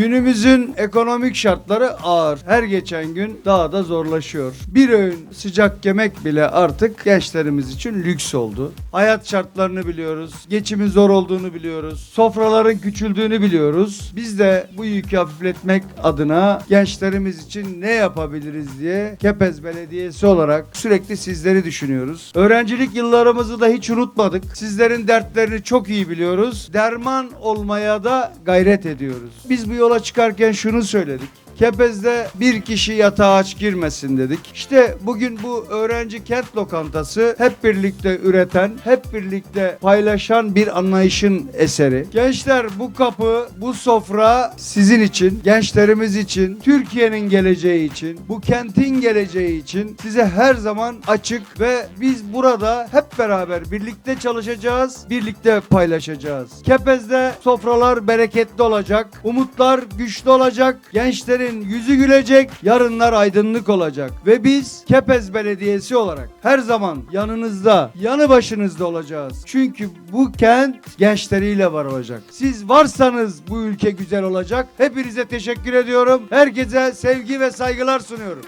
Günümüzün ekonomik şartları ağır. Her geçen gün daha da zorlaşıyor. Bir öğün sıcak yemek bile artık gençlerimiz için lüks oldu. Hayat şartlarını biliyoruz. Geçimin zor olduğunu biliyoruz. Sofraların küçüldüğünü biliyoruz. Biz de bu yükü hafifletmek adına gençlerimiz için ne yapabiliriz diye Kepez Belediyesi olarak sürekli sizleri düşünüyoruz. Öğrencilik yıllarımızı da hiç unutmadık. Sizlerin dertlerini çok iyi biliyoruz. Derman olmaya da gayret ediyoruz. Biz bu yola çıkarken şunu söyledik. Kepez'de bir kişi yatağa aç girmesin dedik. İşte bugün bu öğrenci kent lokantası hep birlikte üreten, hep birlikte paylaşan bir anlayışın eseri. Gençler bu kapı, bu sofra sizin için, gençlerimiz için, Türkiye'nin geleceği için, bu kentin geleceği için size her zaman açık ve biz burada hep beraber birlikte çalışacağız, birlikte paylaşacağız. Kepez'de sofralar bereketli olacak, umutlar güçlü olacak, gençlerin yüzü gülecek, yarınlar aydınlık olacak. Ve biz Kepez Belediyesi olarak her zaman yanınızda, yanı başınızda olacağız. Çünkü bu kent gençleriyle var olacak. Siz varsanız bu ülke güzel olacak. Hepinize teşekkür ediyorum. Herkese sevgi ve saygılar sunuyorum.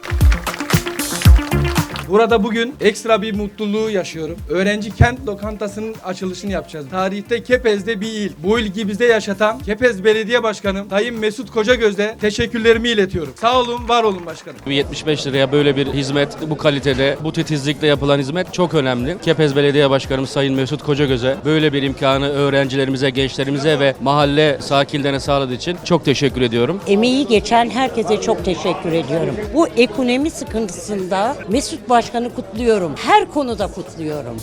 Burada bugün ekstra bir mutluluğu yaşıyorum. Öğrenci kent lokantasının açılışını yapacağız. Tarihte Kepez'de bir il. Bu ilgi bize yaşatan Kepez Belediye Başkanım Sayın Mesut Kocagöz'de teşekkürlerimi iletiyorum. Sağ olun, var olun başkanım. 75 liraya böyle bir hizmet, bu kalitede, bu titizlikle yapılan hizmet çok önemli. Kepez Belediye Başkanımız Sayın Mesut Kocagöz'e böyle bir imkanı öğrencilerimize, gençlerimize ve mahalle sakinlerine sağladığı için çok teşekkür ediyorum. Emeği geçen herkese çok teşekkür ediyorum. Bu ekonomi sıkıntısında Mesut Başkan'ı kutluyorum. Her konuda kutluyorum.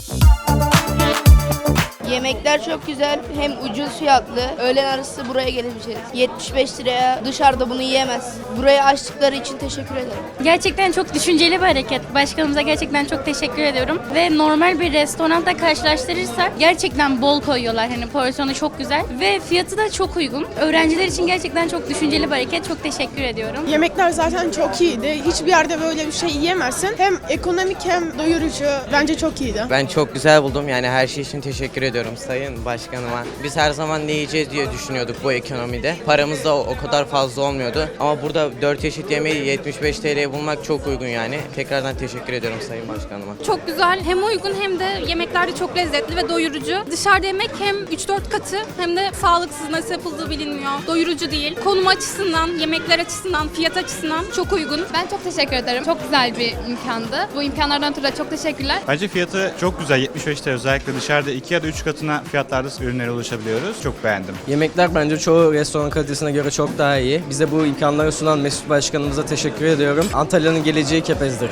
Yemekler çok güzel. Hem ucuz fiyatlı. Öğlen arası buraya gelip içeriz. 75 liraya dışarıda bunu yiyemez. Burayı açtıkları için teşekkür ederim. Gerçekten çok düşünceli bir hareket. Başkanımıza gerçekten çok teşekkür ediyorum. Ve normal bir restoranda karşılaştırırsak gerçekten bol koyuyorlar. Hani porsiyonu çok güzel ve fiyatı da çok uygun. Öğrenciler için gerçekten çok düşünceli bir hareket. Çok teşekkür ediyorum. Yemekler zaten çok iyiydi. Hiçbir yerde böyle bir şey yiyemezsin. Hem ekonomik hem doyurucu. Bence çok iyiydi. Ben çok güzel buldum yani her şey için teşekkür ediyorum sayın başkanıma. Biz her zaman ne yiyeceğiz diye düşünüyorduk bu ekonomide. Paramız da o, kadar fazla olmuyordu. Ama burada 4 çeşit yemeği 75 TL'ye bulmak çok uygun yani. Tekrardan teşekkür ediyorum sayın başkanıma. Çok güzel. Hem uygun hem de yemekler de çok lezzetli ve doyurucu. Dışarıda yemek hem 3-4 katı hem de sağlıksız nasıl yapıldığı bilinmiyor. Doyurucu değil. Konum açısından, yemekler açısından, fiyat açısından çok uygun. Ben çok teşekkür ederim. Çok güzel bir imkandı. Bu imkanlardan ötürü çok teşekkürler. Bence fiyatı çok güzel 75 TL özellikle dışarıda 2 ya da 3 katına fiyatlarda ürünlere ulaşabiliyoruz. Çok beğendim. Yemekler bence çoğu restoran kalitesine göre çok daha iyi. Bize bu imkanları sunan Mesut Başkanımıza teşekkür ediyorum. Antalya'nın geleceği Kepez'dir.